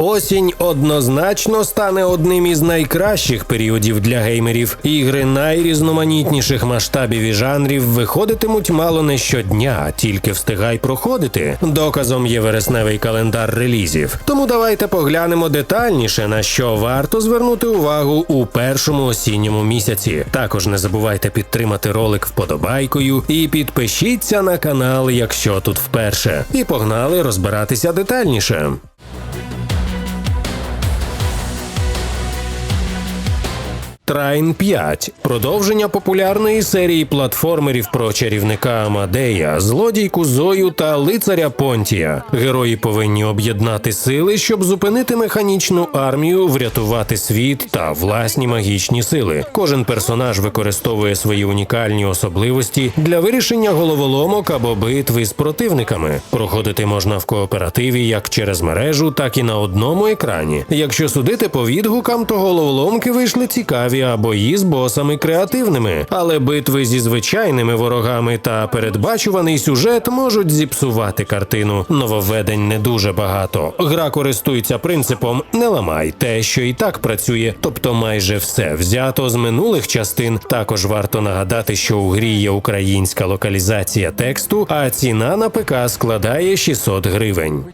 Осінь однозначно стане одним із найкращих періодів для геймерів. Ігри найрізноманітніших масштабів і жанрів виходитимуть мало не щодня, тільки встигай проходити. Доказом є вересневий календар релізів. Тому давайте поглянемо детальніше на що варто звернути увагу у першому осінньому місяці. Також не забувайте підтримати ролик вподобайкою і підпишіться на канал, якщо тут вперше. І погнали розбиратися детальніше. Трайн 5 продовження популярної серії платформерів про чарівника Амадея, злодійку Зою та лицаря Понтія. Герої повинні об'єднати сили, щоб зупинити механічну армію, врятувати світ та власні магічні сили. Кожен персонаж використовує свої унікальні особливості для вирішення головоломок або битви з противниками. Проходити можна в кооперативі як через мережу, так і на одному екрані. Якщо судити по відгукам, то головоломки вийшли цікаві, а бої з босами креативними. Але битви зі звичайними ворогами та передбачуваний сюжет можуть зіпсувати картину. Нововведень не дуже багато. Гра користується принципом не ламай те, що і так працює, тобто майже все взято з минулих частин. Також варто нагадати, що у грі є українська локалізація тексту, а ціна на ПК складає 600 гривень.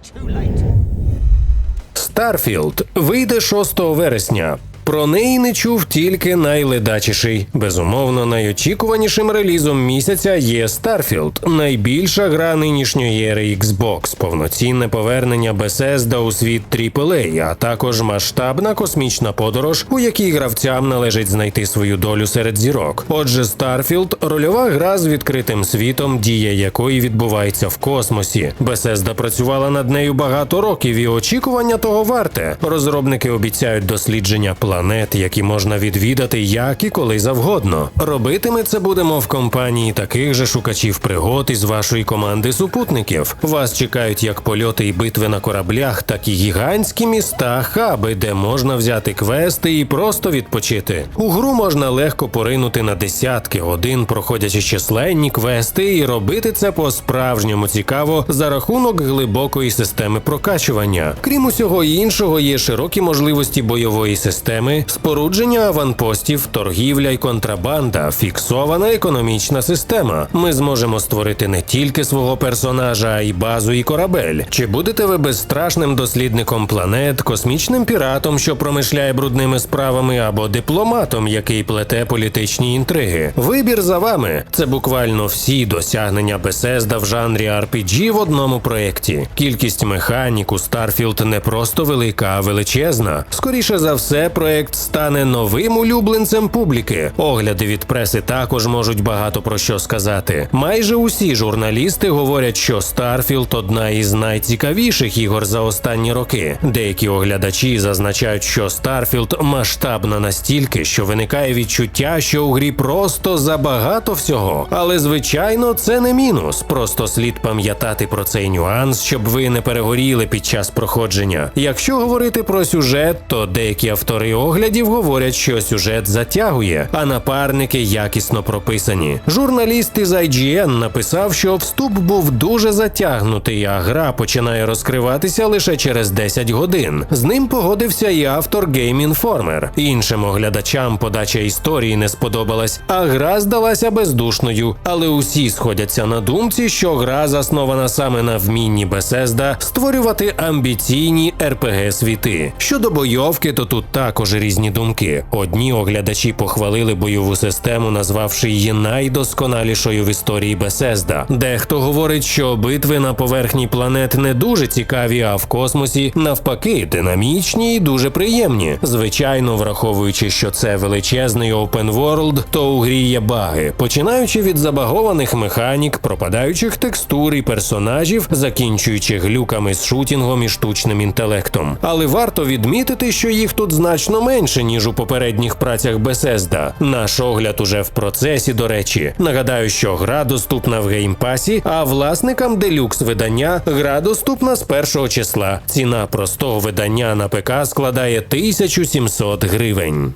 Старфілд вийде 6 вересня. Про неї не чув тільки найледачіший. Безумовно, найочікуванішим релізом місяця є Starfield, найбільша гра нинішньої ери Xbox, повноцінне повернення Bethesda у світ AAA, а також масштабна космічна подорож, у якій гравцям належить знайти свою долю серед зірок. Отже, Starfield – рольова гра з відкритим світом, дія якої відбувається в космосі. Bethesda працювала над нею багато років, і очікування того варте. Розробники обіцяють дослідження планет, які можна відвідати як і коли завгодно. Робитиме це будемо в компанії таких же шукачів пригод із вашої команди супутників. Вас чекають як польоти і битви на кораблях, так і гігантські міста, хаби, де можна взяти квести і просто відпочити. У гру можна легко поринути на десятки годин, проходячи численні квести, і робити це по-справжньому цікаво за рахунок глибокої системи прокачування. Крім усього іншого, є широкі можливості бойової системи, спорудження аванпостів, торгівля й контрабанда, фіксована економічна система. Ми зможемо створити не тільки свого персонажа, а й базу і корабель. Чи будете ви безстрашним дослідником планет, космічним піратом, що промишляє брудними справами, або дипломатом, який плете політичні інтриги? Вибір за вами. Це буквально всі досягнення Bethesda в жанрі RPG в одному проєкті. Кількість механік у Starfield не просто велика, а величезна. Скоріше за все, проєкт стане новим улюбленцем публіки. Огляди від преси також можуть багато про що сказати. Майже усі журналісти говорять, що Starfield – одна із найцікавіших ігор за останні роки. Деякі оглядачі зазначають, що Starfield масштабна настільки, що виникає відчуття, що у грі просто забагато всього. Але звичайно, це не мінус. Просто слід пам'ятати про цей нюанс, щоб ви не перегоріли під час проходження. Якщо говорити про сюжет, то деякі автори оглядів говорять, що сюжет затягує, а напарники якісно прописані. Журналіст із IGN написав, що вступ був дуже затягнутий, а гра починає розкриватися лише через 10 годин. З ним погодився і автор Game Informer. Іншим оглядачам подача історії не сподобалась, а гра здалася бездушною. Але усі сходяться на думці, що гра заснована саме на вмінні Bethesda створювати амбіційні rpg світи. Щодо бойовки, то тут також різні думки. Одні оглядачі похвалили бойову систему, назвавши її найдосконалішою в історії Bethesda. Дехто говорить, що битви на поверхні планет не дуже цікаві, а в космосі навпаки динамічні і дуже приємні. Звичайно, враховуючи, що це величезний open world, то у грі є баги, починаючи від забагованих механік, пропадаючих текстур і персонажів, закінчуючи глюками з шутінгом і штучним інтелектом. Але варто відмітити, що їх тут значно менше ніж у попередніх працях Bethesda. Наш огляд уже в процесі. До речі, нагадаю, що гра доступна в геймпасі, а власникам делюкс видання гра доступна з першого числа. Ціна простого видання на ПК складає 1700 гривень.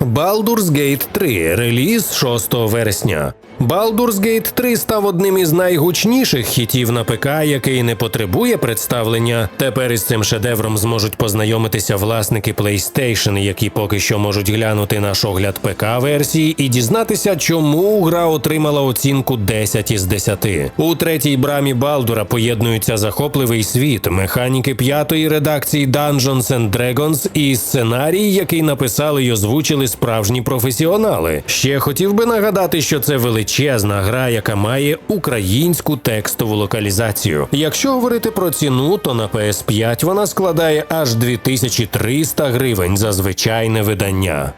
Baldur's Gate 3 реліз 6 вересня. Baldur's Gate 3 став одним із найгучніших хітів на ПК, який не потребує представлення. Тепер із цим шедевром зможуть познайомитися власники PlayStation, які поки що можуть глянути наш огляд ПК версії і дізнатися, чому гра отримала оцінку 10 із 10. У третій брамі Балдура поєднуються захопливий світ, механіки п'ятої редакції Dungeons and Dragons і сценарій, який написали й озвучили справжні професіонали. Ще хотів би нагадати, що це величезна гра, яка має українську текстову локалізацію. Якщо говорити про ціну, то на PS5 вона складає аж 2300 гривень за звичайне видання.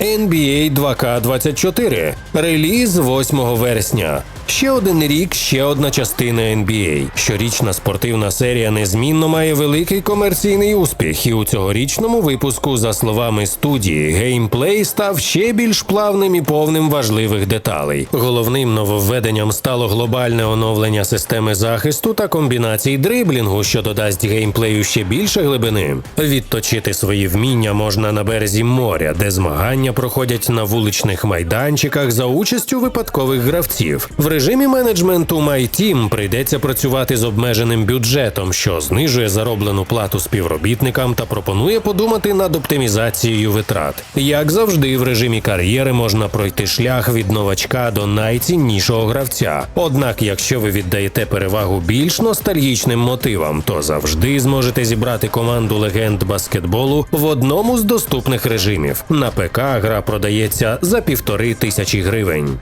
NBA 2K24. Реліз 8 вересня. Ще один рік, ще одна частина NBA. Щорічна спортивна серія незмінно має великий комерційний успіх, і у цьогорічному випуску, за словами студії, геймплей став ще більш плавним і повним важливих деталей. Головним нововведенням стало глобальне оновлення системи захисту та комбінацій дриблінгу, що додасть геймплею ще більше глибини. Відточити свої вміння можна на березі моря, де змагання проходять на вуличних майданчиках за участю випадкових гравців. В режимі менеджменту MyTeam прийдеться працювати з обмеженим бюджетом, що знижує зароблену плату співробітникам та пропонує подумати над оптимізацією витрат. Як завжди, в режимі кар'єри можна пройти шлях від новачка до найціннішого гравця. Однак, якщо ви віддаєте перевагу більш ностальгічним мотивам, то завжди зможете зібрати команду легенд баскетболу в одному з доступних режимів. На ПК гра продається за півтори тисячі гривень.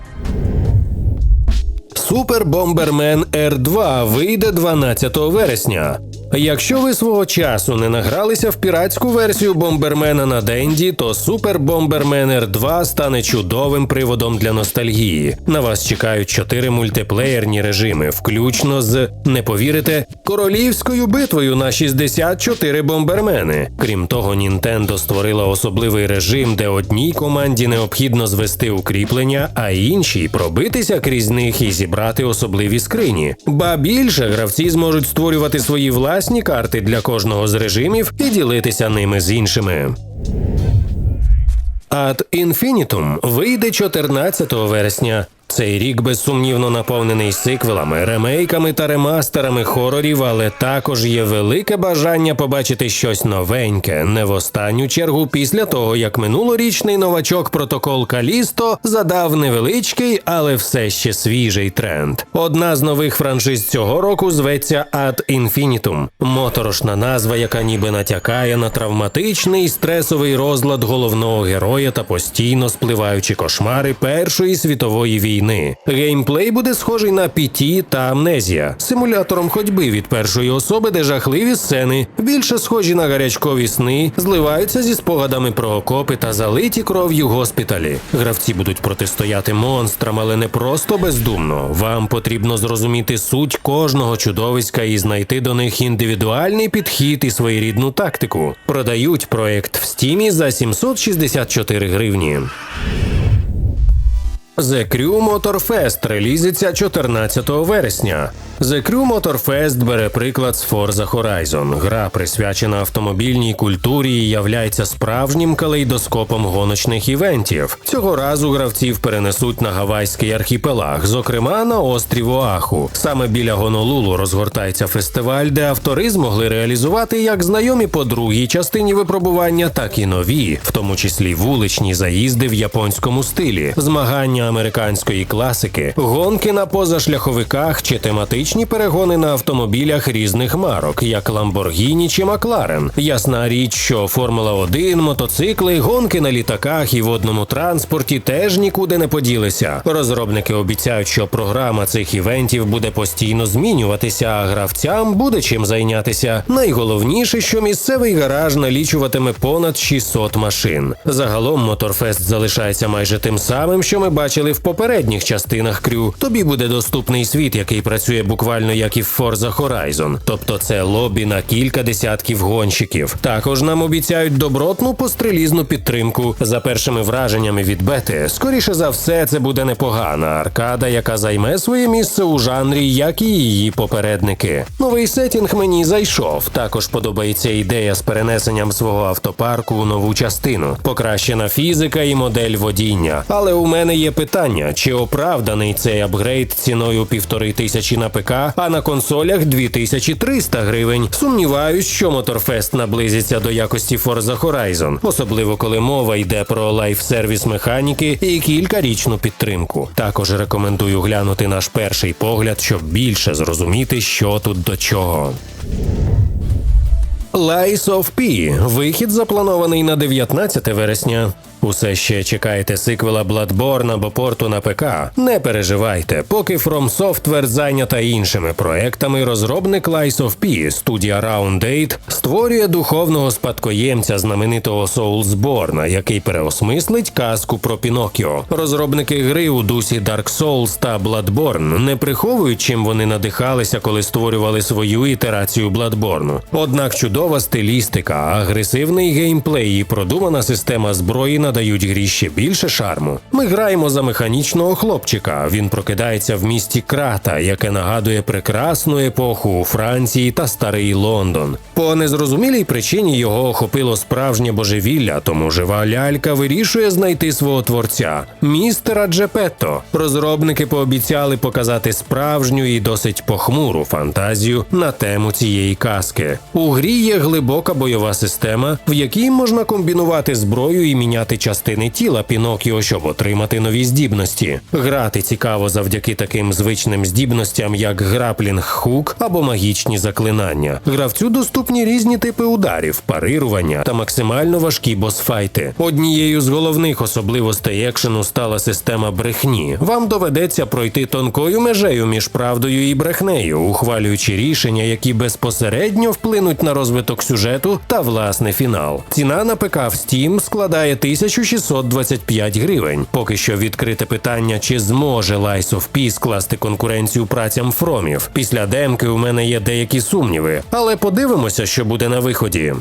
Супер Бомбермен R2 вийде 12 вересня. Якщо ви свого часу не награлися в піратську версію Бомбермена на Денді, то Супер Бомбермен R2 стане чудовим приводом для ностальгії. На вас чекають чотири мультиплеєрні режими, включно з не повірите королівською битвою на 64 бомбермени. Крім того, Нінтендо створила особливий режим, де одній команді необхідно звести укріплення, а іншій пробитися крізь них і зібрати особливі скрині. Ба більше гравці зможуть створювати свої власні карти для кожного з режимів і ділитися ними з іншими. Ad Infinitum вийде 14 вересня. Цей рік безсумнівно наповнений сиквелами, ремейками та ремастерами хорорів, але також є велике бажання побачити щось новеньке, не в останню чергу після того, як минулорічний новачок протокол Калісто задав невеличкий, але все ще свіжий тренд. Одна з нових франшиз цього року зветься Ad Infinitum. Моторошна назва, яка ніби натякає на травматичний стресовий розлад головного героя та постійно спливаючі кошмари Першої світової війни війни. Геймплей буде схожий на PT та Амнезія, симулятором ходьби від першої особи, де жахливі сцени, більше схожі на гарячкові сни, зливаються зі спогадами про окопи та залиті кров'ю госпіталі. Гравці будуть протистояти монстрам, але не просто бездумно. Вам потрібно зрозуміти суть кожного чудовиська і знайти до них індивідуальний підхід і своєрідну тактику. Продають проект в стімі за 764 гривні. The Crew Motorfest релізиться 14 вересня. The Crew Motorfest бере приклад з Forza Horizon. Гра, присвячена автомобільній культурі, і являється справжнім калейдоскопом гоночних івентів. Цього разу гравців перенесуть на гавайський архіпелаг, зокрема на острів Оаху. Саме біля Гонолулу розгортається фестиваль, де автори змогли реалізувати як знайомі по другій частині випробування, так і нові, в тому числі вуличні заїзди в японському стилі, змагання американської класики, гонки на позашляховиках чи тематичні перегони на автомобілях різних марок, як Lamborghini чи Макларен. Ясна річ, що Формула 1, мотоцикли, гонки на літаках і водному транспорті теж нікуди не поділися. Розробники обіцяють, що програма цих івентів буде постійно змінюватися, а гравцям буде чим зайнятися. Найголовніше, що місцевий гараж налічуватиме понад 600 машин. Загалом Моторфест залишається майже тим самим, що ми бачили бачили в попередніх частинах крю, тобі буде доступний світ, який працює буквально як і в Forza Horizon. Тобто це лобі на кілька десятків гонщиків. Також нам обіцяють добротну пострелізну підтримку за першими враженнями від бети. Скоріше за все, це буде непогана аркада, яка займе своє місце у жанрі, як і її попередники. Новий сетінг мені зайшов. Також подобається ідея з перенесенням свого автопарку у нову частину, покращена фізика і модель водіння. Але у мене є питання питання, чи оправданий цей апгрейд ціною півтори тисячі на ПК, а на консолях 2300 гривень. Сумніваюсь, що Моторфест наблизиться до якості Forza Horizon, особливо коли мова йде про лайф-сервіс механіки і кількарічну підтримку. Також рекомендую глянути наш перший погляд, щоб більше зрозуміти, що тут до чого. Lies of P. Вихід запланований на 19 вересня. Усе ще чекаєте сиквела Bloodborne або порту на ПК? Не переживайте, поки From Software зайнята іншими проектами, розробник Lies of P, студія Round 8, створює духовного спадкоємця знаменитого Soulsborne, який переосмислить казку про Пінокіо. Розробники гри у дусі Dark Souls та Bloodborne не приховують, чим вони надихалися, коли створювали свою ітерацію Bloodborne. Однак чудова стилістика, агресивний геймплей і продумана система зброї надають грі ще більше шарму. Ми граємо за механічного хлопчика. Він прокидається в місті Крата, яке нагадує прекрасну епоху у Франції та старий Лондон. По незрозумілій причині його охопило справжнє божевілля, тому жива лялька вирішує знайти свого творця містера Джепетто. Розробники пообіцяли показати справжню і досить похмуру фантазію на тему цієї казки. У грі є глибока бойова система, в якій можна комбінувати зброю і міняти частини тіла Пінокіо, щоб отримати нові здібності. Грати цікаво завдяки таким звичним здібностям, як граплінг хук або магічні заклинання. Гравцю доступні різні типи ударів, парирування та максимально важкі босфайти. Однією з головних особливостей екшену стала система брехні. Вам доведеться пройти тонкою межею між правдою і брехнею, ухвалюючи рішення, які безпосередньо вплинуть на розвиток сюжету та власне фінал. Ціна на ПК в Steam складає 1625 гривень. Поки що відкрите питання, чи зможе Lies of P скласти конкуренцію працям Фромів. Після демки у мене є деякі сумніви, але подивимося, що буде на виході.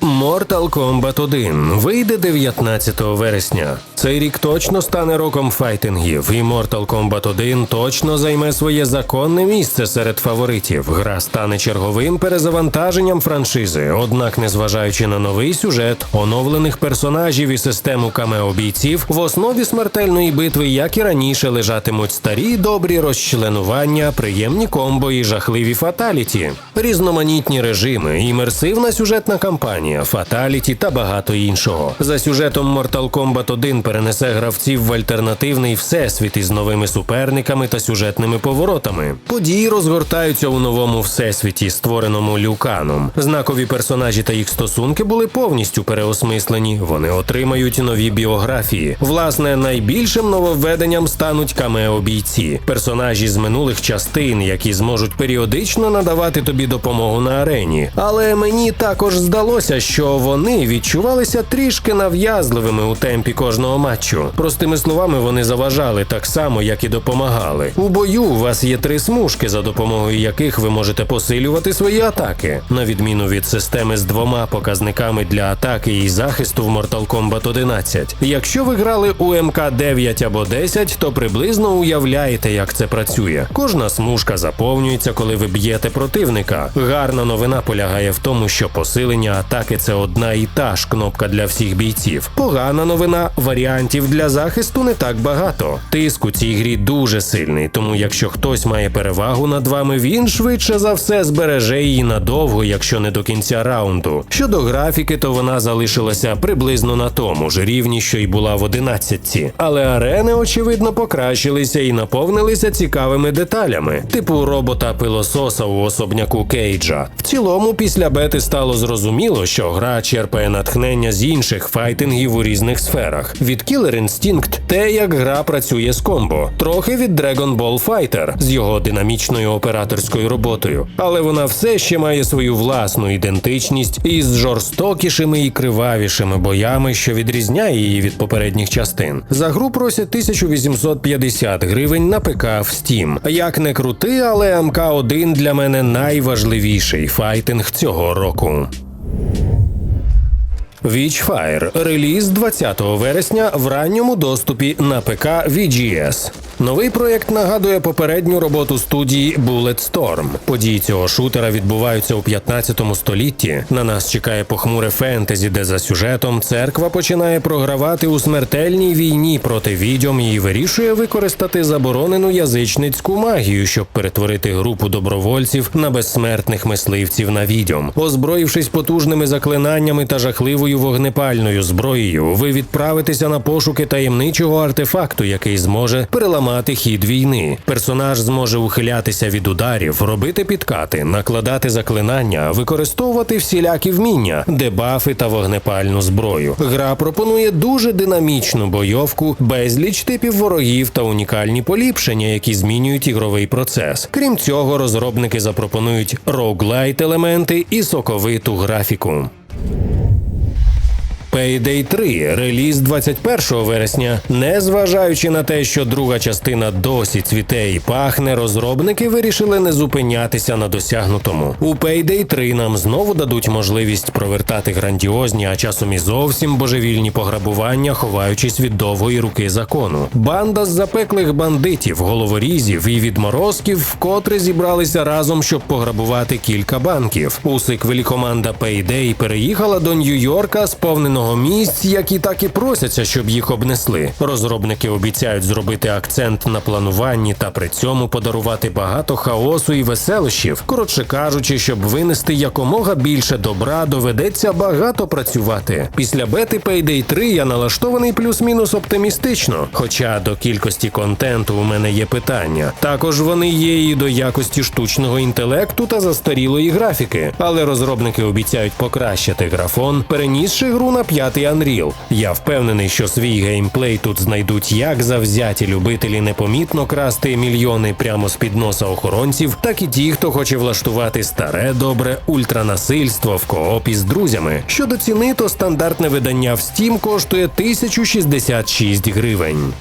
Mortal Kombat 1 вийде 19 вересня. Цей рік точно стане роком файтингів, і Mortal Kombat 1 точно займе своє законне місце серед фаворитів. Гра стане черговим перезавантаженням франшизи. Однак, незважаючи на новий сюжет, оновлених персонажів і систему камео бійців, в основі смертельної битви, як і раніше, лежатимуть старі добрі розчленування, приємні комбо і жахливі фаталіті, різноманітні режими, імерсивна сюжетна кампанія, фаталіті та багато іншого. За сюжетом Mortal Kombat 1 перенесе гравців в альтернативний всесвіт із новими суперниками та сюжетними поворотами. Події розгортаються у новому всесвіті, створеному Люканом. Знакові персонажі та їх стосунки були повністю переосмислені. Вони отримають нові біографії. Власне, найбільшим нововведенням стануть камео бійці, персонажі з минулих частин, які зможуть періодично надавати тобі допомогу на арені. Але мені також здалося, що вони відчувалися трішки нав'язливими у темпі кожного матчу. Простими словами, вони заважали так само, як і допомагали. У бою у вас є три смужки, за допомогою яких ви можете посилювати свої атаки, на відміну від системи з двома показниками для атаки і захисту в Mortal Kombat 11. Якщо ви грали у МК 9 або 10, то приблизно уявляєте, як це працює. Кожна смужка заповнюється, коли ви б'єте противника. Гарна новина полягає в тому, що посилення атаки це одна і та ж кнопка для всіх бійців. Погана новина варіантів для захисту не так багато. Тиск у цій грі дуже сильний, тому якщо хтось має перевагу над вами, він швидше за все збереже її надовго, якщо не до кінця раунду. Щодо графіки, то вона залишилася приблизно на тому ж рівні, що й була в 11 Але арени, очевидно, покращилися і наповнилися цікавими деталями, типу робота пилососа у особняку Кейджа. В цілому, після бети стало зрозуміло, що гра черпає натхнення з інших файтингів у різних сферах. Від Killer Instinct те, як гра працює з комбо, трохи від Dragon Ball Fighter з його динамічною операторською роботою. Але вона все ще має свою власну ідентичність із жорстокішими і кривавішими боями, що відрізняє її від попередніх частин. За гру просять 1850 гривень на ПК в Steam. Як не крути, але МК1 для мене найважливіший файтинг цього року. Witchfire – реліз 20 вересня в ранньому доступі на ПК VGS. Новий проєкт нагадує попередню роботу студії Bulletstorm. Події цього шутера відбуваються у 15 столітті. На нас чекає похмуре фентезі, де за сюжетом церква починає програвати у смертельній війні проти відьом і вирішує використати заборонену язичницьку магію, щоб перетворити групу добровольців на безсмертних мисливців на відьом. Озброївшись потужними заклинаннями та жахливою вогнепальною зброєю, ви відправитеся на пошуки таємничого артефакту, який зможе переламати хід війни. Персонаж зможе ухилятися від ударів, робити підкати, накладати заклинання, використовувати всілякі вміння, дебафи та вогнепальну зброю. Гра пропонує дуже динамічну бойовку, безліч типів ворогів та унікальні поліпшення, які змінюють ігровий процес. Крім цього, розробники запропонують роуглайт елементи і соковиту графіку. Payday 3 реліз 21 вересня. Незважаючи на те, що друга частина досі цвіте і пахне, розробники вирішили не зупинятися на досягнутому. У Payday 3 нам знову дадуть можливість провертати грандіозні, а часом і зовсім божевільні пограбування, ховаючись від довгої руки закону. Банда з запеклих бандитів, головорізів і відморозків вкотре зібралися разом, щоб пограбувати кілька банків. У сиквелі команда Payday переїхала до Нью-Йорка, сповненого місць, які так і просяться, щоб їх обнесли. Розробники обіцяють зробити акцент на плануванні та при цьому подарувати багато хаосу і веселощів. Коротше кажучи, щоб винести якомога більше добра, доведеться багато працювати. Після бети Payday 3 я налаштований плюс-мінус оптимістично. Хоча до кількості контенту у мене є питання. Також вони є і до якості штучного інтелекту та застарілої графіки. Але розробники обіцяють покращити графон, перенісши гру на п'ятий Unreal. Я впевнений, що свій геймплей тут знайдуть як завзяті любителі непомітно красти мільйони прямо з під носа охоронців, так і ті, хто хоче влаштувати старе добре ультранасильство в коопі з друзями. Щодо ціни, то стандартне видання в Steam коштує 1066 гривень.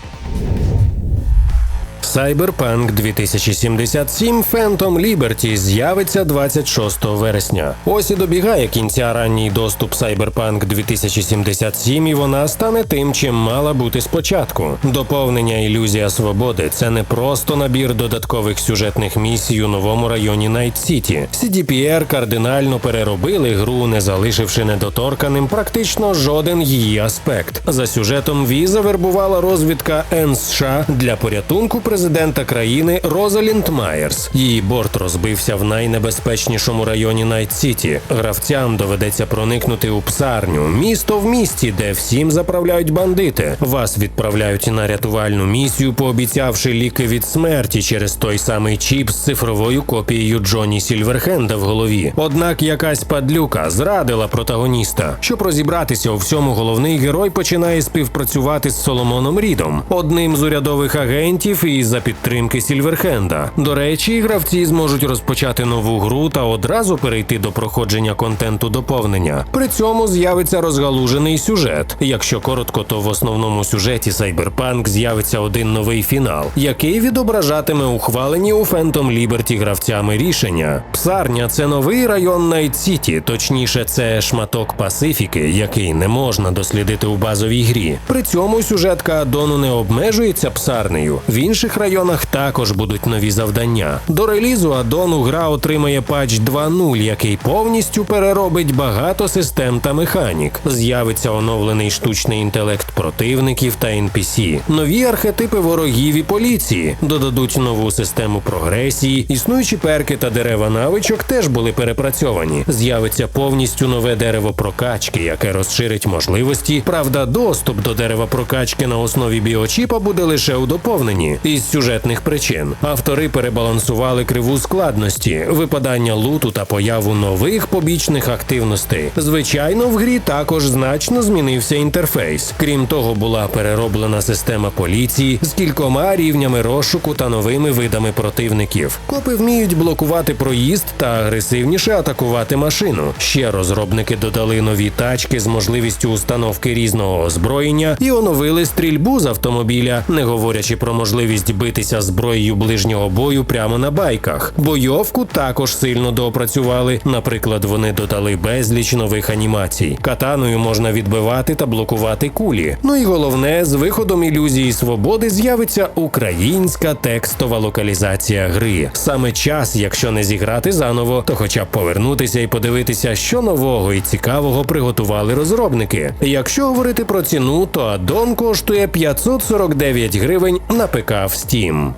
Cyberpunk 2077 Phantom Liberty з'явиться 26 вересня. Ось і добігає кінця ранній доступ Cyberpunk 2077, і вона стане тим, чим мала бути спочатку. Доповнення Ілюзія свободи це не просто набір додаткових сюжетних місій у новому районі Найт Сіті. CDPR кардинально переробили гру, не залишивши недоторканим практично жоден її аспект. За сюжетом Ві завербувала розвідка НСШ для порятунку президента країни Розалінд Майерс. Її борт розбився в найнебезпечнішому районі Найт Сіті. Гравцям доведеться проникнути у псарню, місто в місті, де всім заправляють бандити. Вас відправляють на рятувальну місію, пообіцявши ліки від смерті через той самий чіп з цифровою копією Джоні Сільверхенда в голові. Однак якась падлюка зрадила протагоніста. Щоб розібратися у всьому, головний герой починає співпрацювати з Соломоном Рідом, одним з урядових агентів і за підтримки Сільверхенда. До речі, гравці зможуть розпочати нову гру та одразу перейти до проходження контенту доповнення. При цьому з'явиться розгалужений сюжет. Якщо коротко, то в основному сюжеті Cyberpunk з'явиться один новий фінал, який відображатиме ухвалені у Phantom Liberty гравцями рішення. Псарня це новий район Найт Сіті, точніше, це шматок Пасифіки, який не можна дослідити у базовій грі. При цьому сюжетка Адону не обмежується псарнею. В інших районах також будуть нові завдання. До релізу Адону гра отримає патч 2.0, який повністю переробить багато систем та механік. З'явиться оновлений штучний інтелект противників та NPC, нові архетипи ворогів і поліції, додадуть нову систему прогресії, існуючі перки та дерева навичок теж були перепрацьовані. З'явиться повністю нове дерево прокачки, яке розширить можливості. Правда, доступ до дерева прокачки на основі біочіпа буде лише у доповненні із сюжетних причин. Автори перебалансували криву складності, випадання луту та появу нових побічних активностей. Звичайно, в грі також значно змінився інтерфейс. Крім того, була перероблена система поліції з кількома рівнями розшуку та новими видами противників. Копи вміють блокувати проїзд та агресивніше атакувати машину. Ще розробники додали нові тачки з можливістю установки різного озброєння і оновили стрільбу з автомобіля, не говорячи про можливість битися зброєю ближнього бою прямо на байках. Бойовку також сильно доопрацювали. Наприклад, вони додали безліч нових анімацій. Катаною можна відбивати та блокувати кулі. Ну і головне, з виходом ілюзії свободи з'явиться українська текстова локалізація гри. Саме час, якщо не зіграти заново, то хоча б повернутися і подивитися, що нового і цікавого приготували розробники. Якщо говорити про ціну, то аддон коштує 549 гривень на ПК в Steam.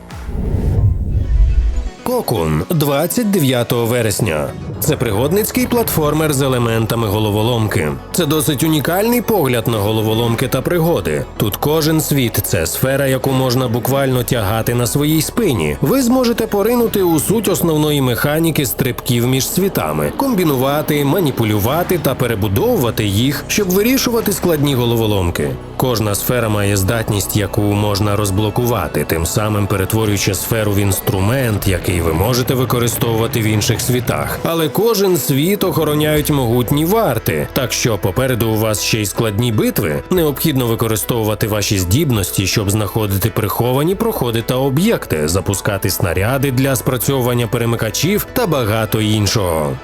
Кокун 29 вересня. Це пригодницький платформер з елементами головоломки. Це досить унікальний погляд на головоломки та пригоди. Тут кожен світ це сфера, яку можна буквально тягати на своїй спині. Ви зможете поринути у суть основної механіки стрибків між світами, комбінувати, маніпулювати та перебудовувати їх, щоб вирішувати складні головоломки. Кожна сфера має здатність, яку можна розблокувати, тим самим перетворюючи сферу в інструмент, який ви можете використовувати в інших світах. Але кожен світ охороняють могутні варти. Так що попереду у вас ще й складні битви. Необхідно використовувати ваші здібності, щоб знаходити приховані проходи та об'єкти, запускати снаряди для спрацьовування перемикачів та багато іншого.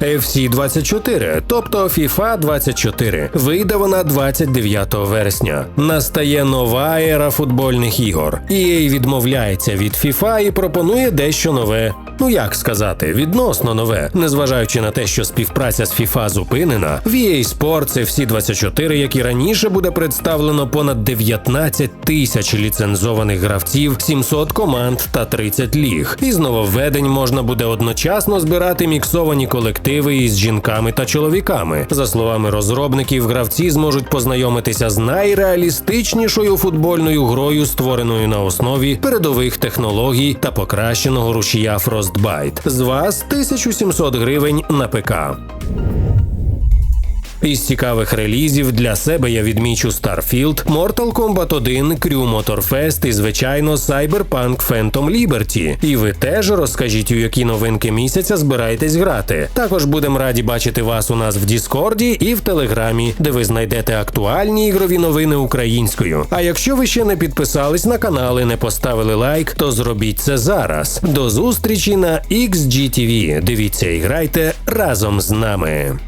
FC 24, тобто FIFA 24. Вийде вона 29 вересня. Настає нова ера футбольних ігор. EA відмовляється від FIFA і пропонує дещо нове. Ну як сказати, відносно нове, незважаючи на те, що співпраця з FIFA зупинена, в EA Sports FC 24, як і раніше, буде представлено понад 19 тисяч ліцензованих гравців, 700 команд та 30 ліг. Із нововведень можна буде одночасно збирати міксовані колективи із жінками та чоловіками. За словами розробників, гравці зможуть познайомитися з найреалістичнішою футбольною грою, створеною на основі передових технологій та покращеного рушія Frostbite. З вас 1700 гривень на ПК. Із цікавих релізів для себе я відмічу Starfield, Mortal Kombat 1, Crew Motorfest і, звичайно, Cyberpunk Phantom Liberty. І ви теж розкажіть, у які новинки місяця збираєтесь грати. Також будемо раді бачити вас у нас в Діскорді і в Телеграмі, де ви знайдете актуальні ігрові новини українською. А якщо ви ще не підписались на канал і не поставили лайк, то зробіть це зараз. До зустрічі на XGTV. Дивіться і грайте разом з нами.